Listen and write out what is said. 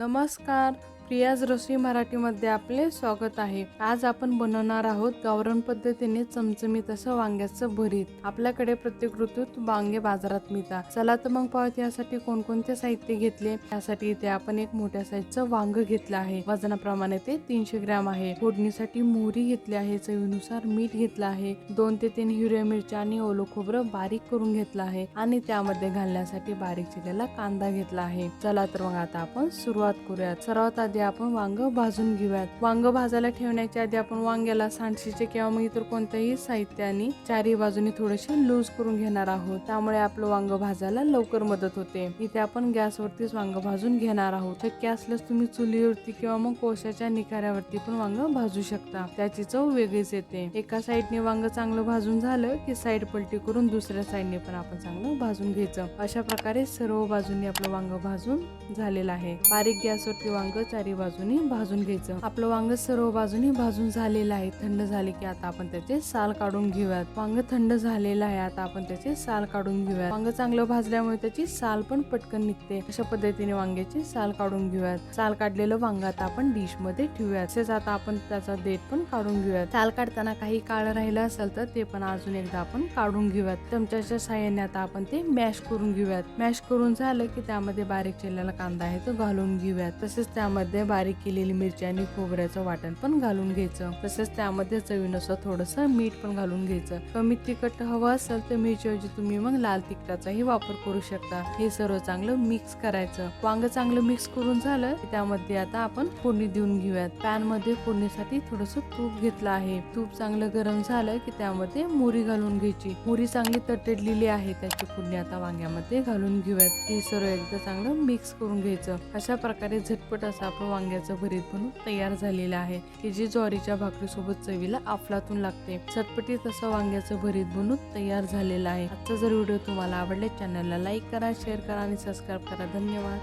नमस्कार. प्रियाज रसोई मराठीमध्ये आपले स्वागत आहे. आज आपण बनवणार आहोत गावरण पद्धतीने चमचमीत असं वांग्याचं भरीत. आपल्याकडे प्रत्येक ऋतूत वांगे बाजारात मिळतात. चला तर मग पाहत यासाठी कोणकोणते साहित्य घेतले. यासाठी इथे आपण एक मोठ्या साईजचं वांग घेतलं आहे. वजनाप्रमाणे ते तीनशे ग्रॅम आहे. फोडणीसाठी मोहरी घेतली आहे. चवीनुसार मीठ घेतलं आहे. दोन ते तीन हिरव्या मिरच्या आणि ओलो खोबरं बारीक करून घेतलं आहे. आणि त्यामध्ये घालण्यासाठी बारीक चिरलेला कांदा घेतला आहे. चला तर मग आता आपण सुरुवात करूयात. सर्वात आधी आपण वांग भाजून घेऊयात. वांग भाजायला ठेवण्याच्या आधी आपण वांग्याला सांडशीचे किंवा मग इतर कोणत्याही साहित्याने चारी बाजूनी थोडेसे लूज करून घेणार आहोत. त्यामुळे आपलं वांग भाजायला लवकर मदत होते. इथे आपण गॅसवरतीच वांग भाजून घेणार आहोत. शक्य असल्यास तुम्ही चुलीवरती किंवा मग कोळशाच्या निखाऱ्यावरती पण वांग भाजू शकता. त्याची चव वेगळीच येते. एका साईडने वांग चांगलं भाजून झालं की साईड पलटी करून दुसऱ्या साईडने पण आपण चांगलं भाजून घ्यायचं. अशा प्रकारे सर्व बाजूंनी आपलं वांग भाजून झालेलं आहे. बारीक गॅसवरती वांग चारी बाजूनी भाजून घ्यायचं. आपलं वांग सर्व बाजूने भाजून झालेलं आहे. थंड झाले की आता आपण त्याचे साल काढून घेऊयात. वांग थंड झालेलं आहे आता आपण त्याचे साल काढून घेऊयात. वांग चांगलं भाजल्यामुळे त्याची साल पण पटकन निघते. अशा पद्धतीने वांग्याची साल काढून घेऊयात. साल काढलेलं वांग आता आपण डिशमध्ये ठेवूयात. तसेच आता आपण त्याचा देठ पण काढून घेऊयात. साल काढताना काही काळ राहिलं असेल तर ते पण अजून एकदा आपण काढून घेऊयात. चमच्याच्या साह्याने आता आपण ते मॅश करून घेऊयात. मॅश करून झालं की त्यामध्ये बारीक चिरलेला कांदा आहे तो घालून घेऊयात. तसेच त्यामध्ये बारीक केलेली मिरची आणि खोबऱ्याचं वाटण पण घालून घ्यायचं. तसेच त्यामध्ये चवीनुसार थोडस मीठ पण घालून घ्यायचं. कमी तिखट हवं असेल तर मिरचीऐवजी तुम्ही मग लाल तिखटाचाही वापर करू शकता. हे सर्व चांगलं मिक्स करायचं. वांग चांगलं मिक्स करून झालं की त्यामध्ये आता आपण फोडणी देऊन घेऊयात. पॅनमध्ये फोडणीसाठी थोडस तूप घेतलं आहे. तूप चांगलं गरम झालं की त्यामध्ये मोरी घालून घ्यायची. मोरी चांगली तटडलेली आहे त्याची फोडणी आता वांग्यामध्ये घालून घेऊयात. हे सर्व एकदा चांगलं मिक्स करून घ्यायचं. अशा प्रकारे झटपट असं आपण वांग्याचं भरीत बनून तयार झालेलं आहे. की जी ज्वारीच्या भाकरीसोबत चवीला अफलातून लागते. चटपटीत असं वांग्याचं भरीत बनून तयार झालेलं आहे. आजचा जर व्हिडिओ तुम्हाला आवडले चॅनलला लाईक करा शेअर करा आणि सबस्क्राईब करा. धन्यवाद.